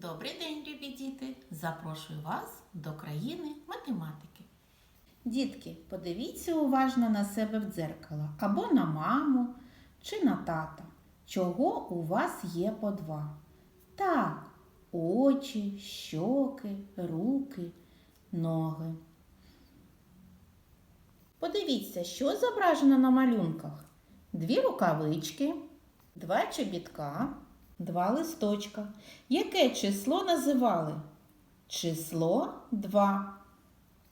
Добрий день, любі діти! Запрошую вас до країни математики. Дітки, подивіться уважно на себе в дзеркало або на маму чи на тата. Чого у вас є по два? Так, очі, щоки, руки, ноги. Подивіться, що зображено на малюнках: дві рукавички, два чобітка, два листочка. Яке число називали? Число 2.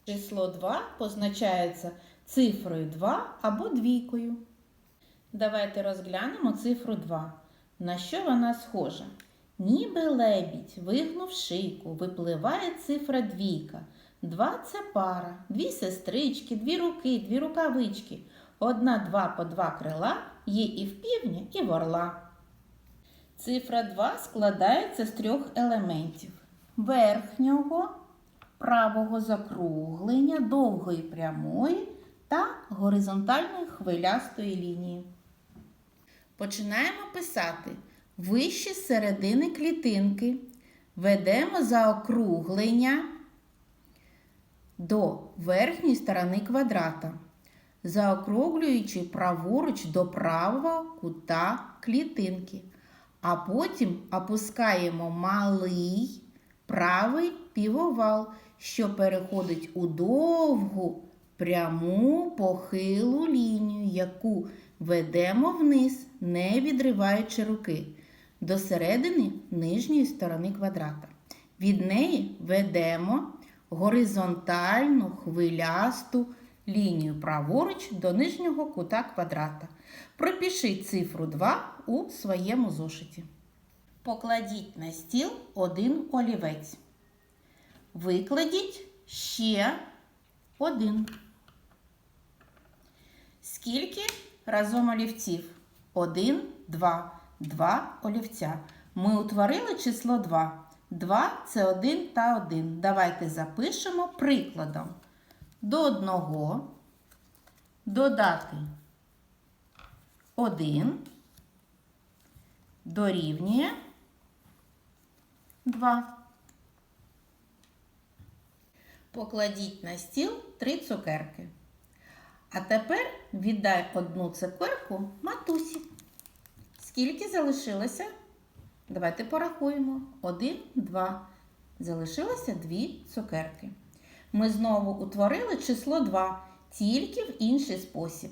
Число 2 позначається цифрою 2 або двійкою. Давайте розглянемо цифру 2. На що вона схожа? Ніби лебідь, вигнув шийку, випливає цифра двійка. Два це пара, дві сестрички, дві руки, дві рукавички. Одна два по два крила є і в півня, і в орла. Цифра 2 складається з трьох елементів: верхнього, правого закруглення, довгої прямої та горизонтальної хвилястої лінії. Починаємо писати вище середини клітинки. Ведемо заокруглення до верхньої сторони квадрата, заокруглюючи праворуч до правого кута клітинки. А потім опускаємо малий правий півовал, що переходить у довгу пряму похилу лінію, яку ведемо вниз, не відриваючи руки, до середини нижньої сторони квадрата. Від неї ведемо горизонтальну хвилясту лінію праворуч до нижнього кута квадрата. Пропишіть цифру 2 у своєму зошиті. Покладіть на стіл один олівець. Викладіть ще один. Скільки разом олівців? Один, два. Два олівця. Ми утворили число 2. 2 це 1 та 1. Давайте запишемо прикладом. До одного додати 1 дорівнює 2. Покладіть на стіл три цукерки. А тепер віддай одну цукерку матусі. Скільки залишилося? Давайте порахуємо. Один, два. Залишилося дві цукерки. Ми знову утворили число 2, тільки в інший спосіб.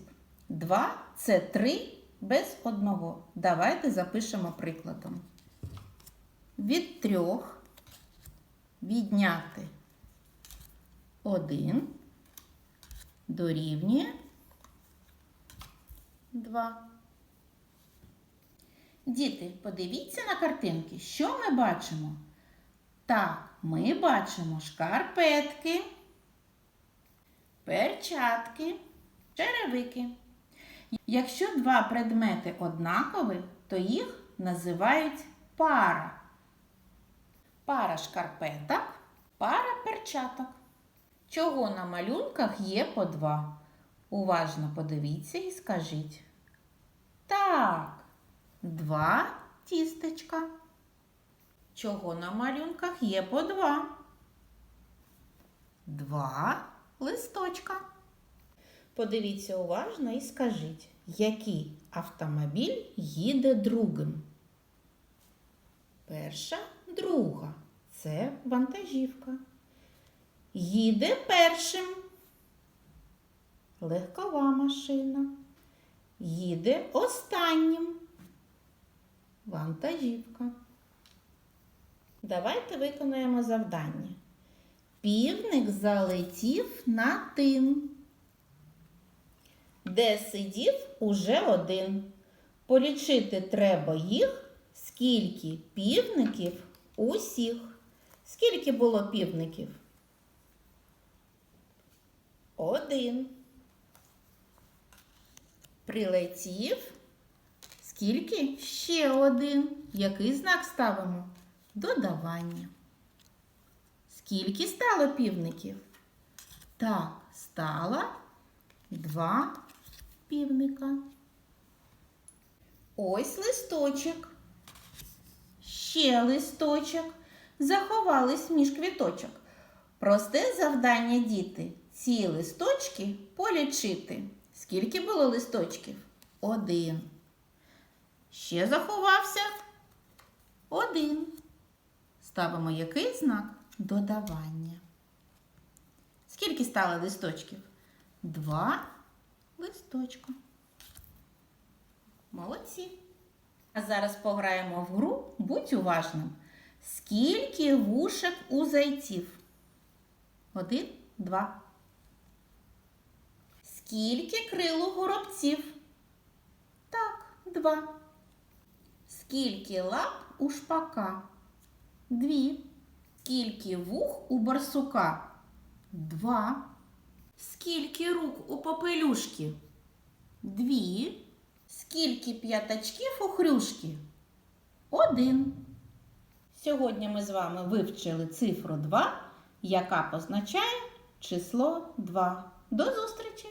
2 це 3 без одного. Давайте запишемо прикладом. Від трьох відняти 1 дорівнює 2. Діти, подивіться на картинки, що ми бачимо? Так, ми бачимо шкарпетки, перчатки, черевики. Якщо два предмети однакові, то їх називають пара. Пара шкарпеток, пара перчаток. Чого на малюнках є по два? Уважно подивіться і скажіть. Так, два тістечка. Чого на малюнках є по два? Два листочка. Подивіться уважно і скажіть, який автомобіль їде другим? Перша, друга. Це вантажівка. Їде першим. Легкова машина. Їде останнім. Вантажівка. Давайте виконаємо завдання. Півник залетів на тин. Де сидів уже один. Полічити треба їх, скільки півників усіх. Скільки було півників? Один. Прилетів. Скільки? Ще один. Який знак ставимо? Додавання. Скільки стало півників? Так, стало два півника. Ось листочок. Ще листочок. заховались між квіточок. Просте завдання, діти, ці листочки полічити. Скільки було листочків? Один. Ще заховався один. Ставимо який знак? Додавання. Скільки стало листочків? Два листочка. Молодці. А зараз пограємо в гру Будь уважним. Скільки вушек у зайців? Один, два. Скільки крил у горобців? Так, два. Скільки лап у шпака? Дві. Скільки вух у барсука? Два. Скільки рук у попелюшки? Дві. Скільки п'ятачків у хрюшки? Один. Сьогодні ми з вами вивчили цифру 2, яка позначає число 2. До зустрічі!